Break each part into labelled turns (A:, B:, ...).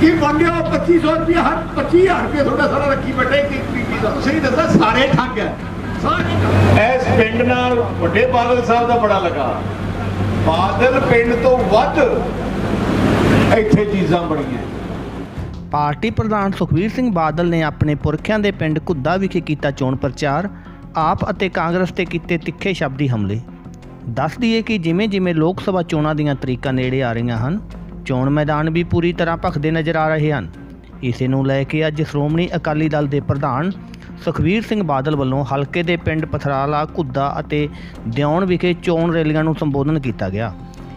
A: ਕੀ ਵੰਡਿਓ 2500 ਰੁਪਏ ਹਰ 25000 ਰੁਪਏ ਤੁਹਾਡਾ ਸਾਰਾ ਰੱਖੀ ਬੈਠੇ ਕਿ ਪੀਪੀ ਦਾ। ਤੁਸੀਂ ਦੱਸੋ ਸਾਰੇ ਠੱਗ ਹੈ? ਸਾਰੇ
B: ਇਸ ਪਿੰਡ ਨਾਲ ਵੱਡੇ ਬਾਦਲ ਸਾਹਿਬ ਦਾ ਬੜਾ ਲਗਾ। ਬਾਦਲ ਪਿੰਡ ਤੋਂ ਵੱਧ ਇੱਥੇ ਚੀਜ਼ਾਂ ਬਣੀਆਂ।
C: ਪਾਰਟੀ ਪ੍ਰਧਾਨ ਸੁਖਬੀਰ ਸਿੰਘ ਬਾਦਲ ਨੇ ਆਪਣੇ ਪੁਰਖਿਆਂ ਦੇ ਪਿੰਡ ਘੁੱਦਾ ਵਿਖੇ ਕੀਤਾ ਚੋਣ ਪ੍ਰਚਾਰ ਆਪ ਅਤੇ ਕਾਂਗਰਸ ਤੇ ਕੀਤੇ ਤਿੱਖੇ ਸ਼ਬਦੀ ਹਮਲੇ। ਦੱਸ ਦਈਏ ਕਿ ਜਿਵੇਂ ਜਿਵੇਂ ਲੋਕ ਸਭਾ ਚੋਣਾਂ ਦੀਆਂ ਤਰੀਕਾਂ ਨੇੜੇ ਆ ਰਹੀਆਂ ਹਨ ਚੋਣ ਮੈਦਾਨ ਵੀ ਪੂਰੀ ਤਰ੍ਹਾਂ ਭਖਦੇ ਨਜ਼ਰ ਆ ਰਹੇ ਹਨ। ਇਸੇ ਨੂੰ ਲੈ ਕੇ ਅੱਜ ਸ਼੍ਰੋਮਣੀ ਅਕਾਲੀ ਦਲ ਦੇ ਪ੍ਰਧਾਨ ਸੁਖਬੀਰ ਸਿੰਘ ਬਾਦਲ ਵੱਲੋਂ ਹਲਕੇ ਦੇ ਪਿੰਡ ਪਥਰਾਲਾ, ਘੁੱਦਾ ਅਤੇ ਦਿਉਣ ਵਿਖੇ ਚੋਣ ਰੈਲੀਆਂ ਨੂੰ ਸੰਬੋਧਨ ਕੀਤਾ ਗਿਆ।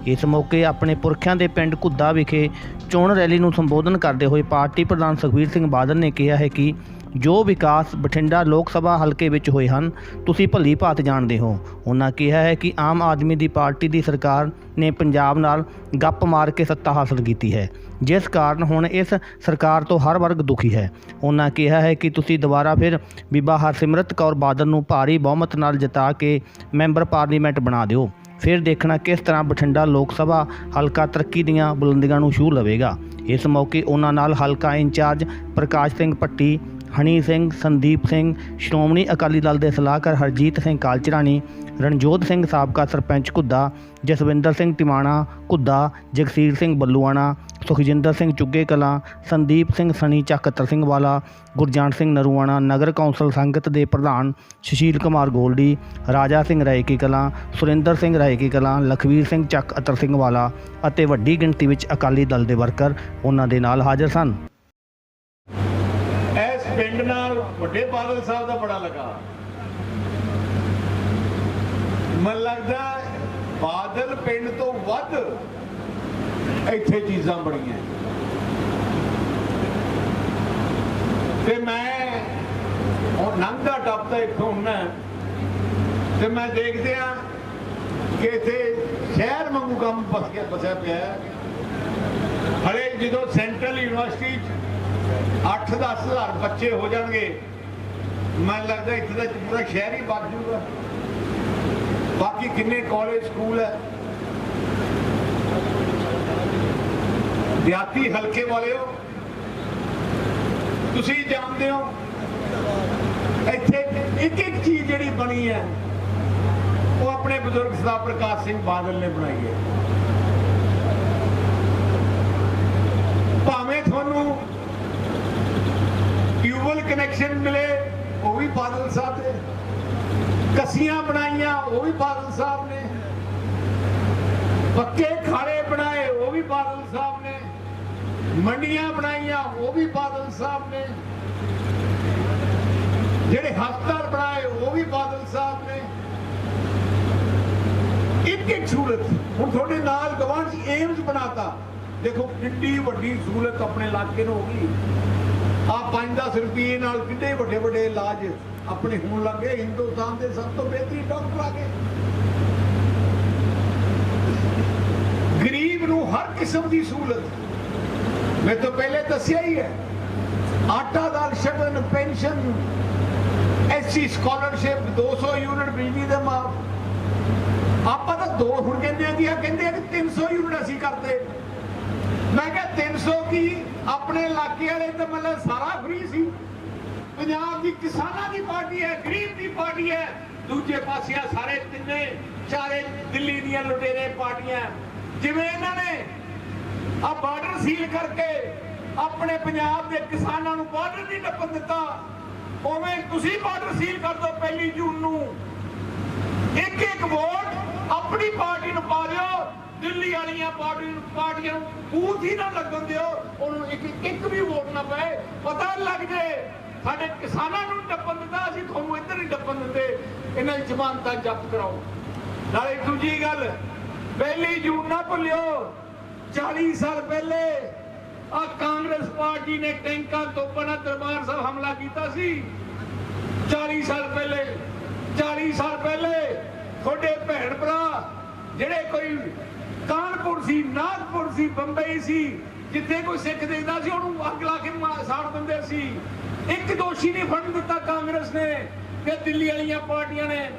C: ਇਸ ਮੌਕੇ ਆਪਣੇ ਪੁਰਖਿਆਂ ਦੇ ਪਿੰਡ ਘੁੱਦਾ ਵਿਖੇ ਚੋਣ ਰੈਲੀ ਨੂੰ ਸੰਬੋਧਨ ਕਰਦੇ ਹੋਏ ਪਾਰਟੀ ਪ੍ਰਧਾਨ ਸੁਖਬੀਰ ਸਿੰਘ ਬਾਦਲ ਨੇ ਕਿਹਾ ਹੈ ਕਿ ਜੋ ਵਿਕਾਸ ਬਠਿੰਡਾ ਲੋਕ ਸਭਾ ਹਲਕੇ ਵਿੱਚ ਹੋਏ ਹਨ, ਤੁਸੀਂ ਭਲੀ ਭਾਤ ਜਾਣਦੇ ਹੋ। ਉਹਨਾਂ ਕਿਹਾ ਹੈ ਕਿ ਆਮ ਆਦਮੀ ਦੀ ਪਾਰਟੀ ਦੀ ਸਰਕਾਰ ਨੇ ਪੰਜਾਬ ਨਾਲ ਗੱਪ ਮਾਰ ਕੇ ਸੱਤਾ ਹਾਸਲ ਕੀਤੀ ਹੈ। ਜਿਸ ਕਾਰਨ ਹੁਣ ਇਸ ਸਰਕਾਰ ਤੋਂ ਹਰ ਵਰਗ ਦੁਖੀ ਹੈ। ਉਹਨਾਂ ਕਿਹਾ ਹੈ ਕਿ ਤੁਸੀਂ ਦੁਬਾਰਾ ਫਿਰ ਬੀਬਾ ਹਰਸਿਮਰਤ ਕੌਰ ਬਾਦਲ ਨੂੰ ਭਾਰੀ ਬਹੁਮਤ ਨਾਲ ਜਿਤਾ ਕੇ ਮੈਂਬਰ ਪਾਰਲੀਮੈਂਟ ਬਣਾ ਦਿਓ। ਫਿਰ ਦੇਖਣਾ ਕਿਸ ਤਰ੍ਹਾਂ ਬਠਿੰਡਾ ਲੋਕ ਸਭਾ ਹਲਕਾ ਤਰੱਕੀ ਦੀਆਂ ਬੁਲੰਦੀਆਂ ਨੂੰ ਛੂਹ ਲਵੇਗਾ। ਇਸ ਮੌਕੇ ਉਹਨਾਂ ਨਾਲ ਹਲਕਾ ਇੰਚਾਰਜ ਪ੍ਰਕਾਸ਼ ਸਿੰਘ ਪੱਟੀ ਹਨੀ ਸਿੰਘ, ਸੰਦੀਪ ਸਿੰਘ, ਸ਼੍ਰੋਮਣੀ ਅਕਾਲੀ ਦਲ ਦੇ ਸਲਾਹਕਾਰ ਹਰਜੀਤ ਸਿੰਘ ਕਾਲਚਰਾਣੀ, ਰਣਜੋਤ ਸਿੰਘ ਸਾਬਕਾ ਸਰਪੰਚ ਘੁੱਦਾ, ਜਸਵਿੰਦਰ ਸਿੰਘ ਟਿਮਾਣਾ ਘੁੱਦਾ, ਜਗਸੀਰ ਸਿੰਘ ਬੱਲੂਆਣਾ ਸੁਖਜਿੰਦਰ ਸਿੰਘ ਚੁੱਗੇ ਕਲਾਂ, ਸੰਦੀਪ ਸਿੰਘ ਸਣੀ ਚੱਕਤਰ ਸਿੰਘ ਵਾਲਾ, ਗੁਰਜਾਨ ਸਿੰਘ ਨਰੂਆਣਾ, ਨਗਰ ਕੌਂਸਲ ਸੰਗਤ ਦੇ ਪ੍ਰਧਾਨ ਸੁਸ਼ੀਲ ਕੁਮਾਰ ਗੋਲਡੀ, ਰਾਜਾ ਸਿੰਘ ਰਾਏਕੀ ਕਲਾਂ, ਸੁਰਿੰਦਰ ਸਿੰਘ ਰਾਏਕੀ ਕਲਾਂ, ਲਖਵੀਰ ਸਿੰਘ ਚੱਕ ਅਤਰ ਸਿੰਘ ਵਾਲਾ ਅਤੇ ਵੱਡੀ ਗਿਣਤੀ ਵਿੱਚ ਅਕਾਲੀ ਦਲ ਦੇ ਵਰਕਰ ਉਹਨਾਂ ਦੇ ਨਾਲ ਹਾਜ਼ਰ ਸਨ।
B: ਇਸ ਪਿੰਡ ਨਾਲ ਵੱਡੇ ਬਾਦਲ ਸਾਹਿਬ ਦਾ ਬੜਾ ਲਗਾ। ਮਨ ਲੱਗਦਾ ਬਾਦਲ ਪਿੰਡ ਤੋਂ ਵੱਧ ਇੱਥੇ ਚੀਜ਼ਾਂ ਬਣੀਆਂ। ਤੇ ਮੈਂ ਉਹ ਨੰਗਾ ਟੱਪਦਾ ਇੱਥੋਂ ਹੁੰਨਾ ਤੇ ਮੈਂ ਦੇਖਦੇ ਆ ਕਿ ਇੱਥੇ ਸ਼ਹਿਰ ਵਾਂਗੂ ਕੰਮ ਫਸ ਗਿਆ ਫਸਿਆ ਪਿਆ ਹੈ। ਹਲੇ ਜਦੋਂ ਸੈਂਟਰਲ ਯੂਨੀਵਰਸਿਟੀ 'ਚ 8-10 ਹਜ਼ਾਰ ਬੱਚੇ ਹੋ ਜਾਣਗੇ, ਮੈਨੂੰ ਲੱਗਦਾ ਇੱਥੇ ਦਾ ਪੂਰਾ ਸ਼ਹਿਰ ਹੀ ਬਚ ਜਾਊਗਾ। ਬਾਕੀ ਕਿੰਨੇ ਕਾਲਜ ਸਕੂਲ ਹੈ। ਦਿਹਾਤੀ ਹਲਕੇ ਵਾਲਿਓ, ਤੁਸੀਂ ਜਾਣਦੇ ਹੋ, ਇੱਥੇ ਇੱਕ ਇੱਕ ਚੀਜ਼ ਜਿਹੜੀ ਬਣੀ ਹੈ, ਉਹ ਆਪਣੇ ਬਜ਼ੁਰਗ ਸਰਦਾਰ ਪ੍ਰਕਾਸ਼ ਸਿੰਘ ਬਾਦਲ ਨੇ ਬਣਾਈ ਹੈ। ਭਾਵੇਂ ਤੁਹਾਨੂੰ ਟਿਊਬਲ ਕਨੈਕਸ਼ਨ ਮਿਲੇ, ਉਹ ਵੀ ਬਾਦਲ ਸਾਹਿਬ ਨੇ ਕਸੀਆਂ ਬਣਾਈਆਂ, ਉਹ ਵੀ ਬਾਦਲ ਸਾਹਿਬ ਨੇ। ਪੱਕੇ ਖਾੜੇ ਬਣਾਏ, ਉਹ ਵੀ ਬਾਦਲ ਸਾਹਿਬ ਨੇ। ਮੰਡੀਆਂ ਬਣਾਈਆਂ, ਉਹ ਵੀ ਬਾਦਲ ਸਾਹਿਬ ਨੇ। ਜਿਹੜੇ ਹਸਪਤਾਲ ਬਣਾਏ, ਉਹ ਵੀ ਬਾਦਲ ਸਾਹਿਬ ਨੇ। ਇੱਕ ਇੱਕ ਸਹੂਲਤ, ਹੁਣ ਤੁਹਾਡੇ ਨਾਲ ਗਵਾਂਢ ਚ ਏਮਸ ਬਣਾਤਾ। ਦੇਖੋ, ਕਿੰਨੀ ਵੱਡੀ ਸਹੂਲਤ ਆਪਣੇ ਇਲਾਕੇ ਨੂੰ ਹੋ ਗਈ। ਆ 5-10 ਰੁਪਏ ਨਾਲ ਕਿੰਨੇ ਵੱਡੇ ਵੱਡੇ ਇਲਾਜ ਆਪਣੇ ਹੋਣ ਲੱਗੇ ਹਿੰਦੁਸਤਾਨ ਦੇ ਸਭ ਤੋਂ ਬਿਹਤਰੀਨ ਡਾਕਟਰ ਆ ਗਏ। ਗਰੀਬ ਨੂੰ ਹਰ ਕਿਸਮ ਦੀ ਸਹੂਲਤ। ਮੈਂ ਤਾਂ ਪਹਿਲੇ ਦੱਸਿਆ ਹੀ ਹੈ। ਆਟਾ ਦਾਲ ਸ਼ਗਨ ਪੈਨਸ਼ਨ ਐਸਸੀ ਸਕਾਲਰਸ਼ਿਪ 200 ਯੂਨਿਟ ਬਿਜਲੀ ਦੇ ਮਾਫ ਆਪਾਂ ਤਾਂ ਦੋ ਹੁਣ ਕਹਿੰਦੇ ਆ ਕਿ ਆ ਕਹਿੰਦੇ ਆ ਕਿ 300 ਯੂਨਿਟ ਅਸੀਂ ਕਰਦੇ। ਮੈਂ ਕਿਹਾ 300 ਕੀ? ਆਪਣੇ ਇਲਾਕੇ ਵਾਲੇ ਤਾਂ ਮਤਲਬ ਸਾਰਾ ਫ੍ਰੀ ਸੀ। ਪੰਜਾਬ ਦੀ ਕਿਸਾਨਾਂ ਦੀ ਪਾਰਟੀ ਹੈ, ਗਰੀਬ ਦੀ ਪਾਰਟੀ ਹੈ। ਦੂਜੇ ਪਾਸੇ ਆ ਸਾਰੇ ਤਿੰਨੇ ਚਾਰੇ ਦਿੱਲੀ ਦੀਆਂ ਲੁਟੇਰੇ ਪਾਰਟੀਆਂ। ਜਿਵੇਂ ਇਹਨਾਂ ਨੇ ਆ ਬਾਰਡਰ ਸੀਲ ਕਰਕੇ ਆਪਣੇ ਪੰਜਾਬ ਦੇ ਕਿਸਾਨਾਂ ਨੂੰ ਬਾਰਡਰ ਨਹੀਂ ਟੱਪਣ ਦਿੱਤਾ। ਉਵੇਂ ਤੁਸੀਂ ਬਾਰਡਰ ਸੀਲ ਕਰ ਦਿਓ ਪਹਿਲੀ ਜੂਨ ਨੂੰ। ਇੱਕ ਇੱਕ ਵੋਟ ਆਪਣੀ ਪਾਰਟੀ ਨੂੰ ਪਾ ਦਿਓ। ਦਿੱਲੀ ਵਾਲੀਆਂ ਪਾਰਟੀ ਪਾਰਟੀਆਂ ਨੂੰ ਬੂਥ ਹੀ ਨਾ ਲੱਗਣ ਦਿਓ। ਉਹਨੂੰ ਇੱਕ ਇੱਕ ਵੀ ਵੋਟ ਨਾ ਪਏ। ਪਤਾ ਲੱਗ ਜੇ ਸਾਡੇ ਕਿਸਾਨਾਂ ਨੂੰ ਟੱਪਣ ਦਿੱਤਾ, ਅਸੀਂ ਤੁਹਾਨੂੰ ਇੱਧਰ ਹੀ ਟੱਪਣ ਦਿੰਦੇ ਇਹਨਾਂ ਦੀ ਜ਼ਮਾਨਤਾਂ ਜ਼ਬਤ ਕਰਾਓ। ਨਾਲੇ ਦੂਜੀ ਗੱਲ, ਪਹਿਲੀ ਜੂਨ ਨਾ ਭੁੱਲਿਓ। 40 ਸਾਲ ਪਹਿਲੇ ਆ ਕਾਂਗਰਸ ਪਾਰਟੀ ਨੇ ਟੈਂਕਾਂ ਤੋਂ ਬਣਾ ਦਰਬਾਰ ਸਾਹਿਬ ਹਮਲਾ ਕੀਤਾ ਸੀ। 40 ਸਾਲ ਪਹਿਲੇ 40 ਸਾਲ ਪਹਿਲੇ ਤੁਹਾਡੇ ਭੈਣ ਭਰਾ ਜਿਹੜੇ ਕੋਈ ਕਾਨਪੁਰ ਸੀ, ਨਾਗਪੁਰ ਸੀ, ਬੰਬਈ ਸੀ, ਜਿੱਥੇ ਕੋਈ ਸਿੱਖ ਦੇਖਦਾ ਸੀ, ਉਹਨੂੰ ਅੱਗ ਲਾ ਕੇ ਸਾੜ ਦਿੰਦੇ ਸੀ। ਇੱਕ ਦੋਸ਼ੀ ਨਹੀਂ ਫੜਨ ਦਿੱਤਾ ਕਾਂਗਰਸ ਨੇ ਤੇ ਦਿੱਲੀ ਵਾਲੀਆਂ ਪਾਰਟੀਆਂ ਨੇ।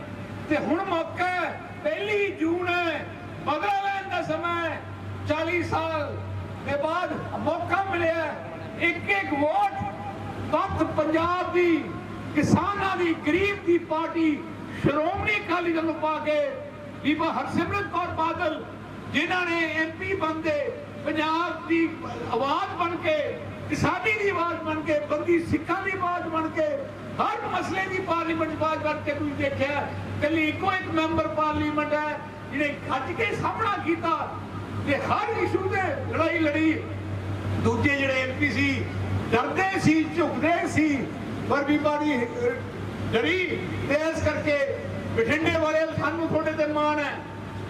B: ਤੇ ਹੁਣ ਮੌਕਾ ਹੈ, ਪਹਿਲੀ ਜੂਨ ਹੈ ਬਦਲਾ ਲੈਣ ਦਾ ਸਮਾਂ ਹੈ। 40 ਸਾਲ ਦੇ ਬਾਅਦ ਮੌਕਾ ਮਿਲਿਆ ਇੱਕ ਇੱਕ ਵੋਟ ਤੱਤ ਪੰਜਾਬ ਦੀ, ਕਿਸਾਨਾਂ ਦੀ, ਗਰੀਬ ਦੀ ਪਾਰਟੀ ਸ਼੍ਰੋਮਣੀ ਅਕਾਲੀ ਦਲ ਨੂੰ ਪਾ ਕੇ ਬੀਬਾ ਹਰਸਿਮਰਤ ਕੌਰ ਬਾਦਲ, ਜਿਨ੍ਹਾਂ ਨੇ ਐਮਪੀ ਬੰਦੇ ਪੰਜਾਬ ਦੀ ਆਵਾਜ਼ ਬਣ ਕੇ, ਕਿਸਾਨੀ ਦੀ ਆਵਾਜ਼ ਬਣ ਕੇ, ਬੰਦੀ ਸਿੱਖਾਂ ਦੀ ਆਵਾਜ਼ ਬਣ ਕੇ, ਹਰ ਮਸਲੇ ਦੀ ਪਾਰਲੀਮੈਂਟ ਆਵਾਜ਼ ਬਣ ਕੇ ਤੁਸੀਂ ਦੇਖਿਆ ਕੱਲੀ ਇੱਕੋ ਇੱਕ ਮੈਂਬਰ ਪਾਰਲੀਮੈਂਟ ਹੈ, ਜਿਹਨੇ ਖੱਜ ਕੇ ਸਾਹਮਣਾ ਕੀਤਾ। ਤੇ ਹਰ ਇਸ਼ੂ ਤੇ ਲੜਾਈ ਲੜੀ, ਦੂਜੇ ਜਿਹੜੇ ਐਮਪੀ ਸੀ, ਡਰਦੇ ਸੀ, ਝੁਕਦੇ ਸੀ, ਪਰ ਬੀਬਾ ਦੀ ਡਰੀ, ਤੇ ਇਸ ਕਰਕੇ ਬਠਿੰਡੇ ਵਾਲੇ ਸਾਨੂੰ ਤੁਹਾਡੇ ਤੇ ਮਾਣ ਹੈ।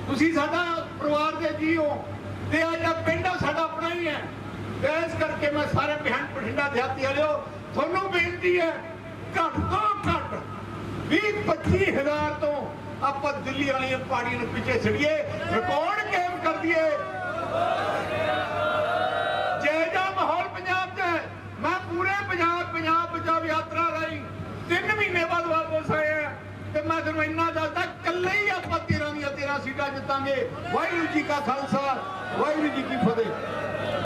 B: ਤੁਸੀਂ ਸਾਡਾ ਪਰਿਵਾਰ ਦੇ ਜੀ ਹੋ ਤੇ ਆ ਜਿਹੜਾ ਪਿੰਡ ਸਾਡਾ ਆਪਣਾ ਹੀ ਹੈ। ਤੇ ਇਸ ਕਰਕੇ ਮੈਂ ਸਾਰੇ ਬਿਹਨ ਬਠਿੰਡਾ ਦਿਹਾਤੀ ਵਾਲਿਓ, ਤੁਹਾਨੂੰ ਬੇਨਤੀ ਹੈ, ਘੱਟ ਤੋਂ ਘੱਟ 20 25 ਹਜ਼ਾਰ ਤੋਂ ਆਪਾਂ ਦਿੱਲੀ ਵਾਲੀਆਂ ਪਾਰਟੀਆਂ ਨੂੰ ਪਿੱਛੇ ਛੱਡੀਏ ਰਿਕਾਰਡ ਕਾਇਮ ਕਰ ਦਈਏ? ਜੇ ਜਾ ਮਾਹੌਲ ਪੰਜਾਬ 'ਚ ਹੈ। ਮੈਂ ਪੂਰੇ ਪੰਜਾਬ ਪੰਜਾਬ ਪੰਜਾਬ ਯਾਤਰਾ ਰਾਹੀਂ ਤਿੰਨ ਮਹੀਨੇ ਬਾਅਦ ਵਾਪਸ ਆਇਆ ਤੇ ਮੈਂ ਤੁਹਾਨੂੰ ਇੰਨਾ ਦੱਸਦਾ ਕੱਲੇ ਹੀ ਆਪਾਂ 13 ਦੀਆਂ 13 ਸੀਟਾਂ ਜਿੱਤਾਂਗੇ। ਵਾਹਿਗੁਰੂ ਜੀ ਕਾ ਖਾਲਸਾ, ਵਾਹਿਗੁਰੂ ਜੀ ਕੀ ਫਤਿਹ।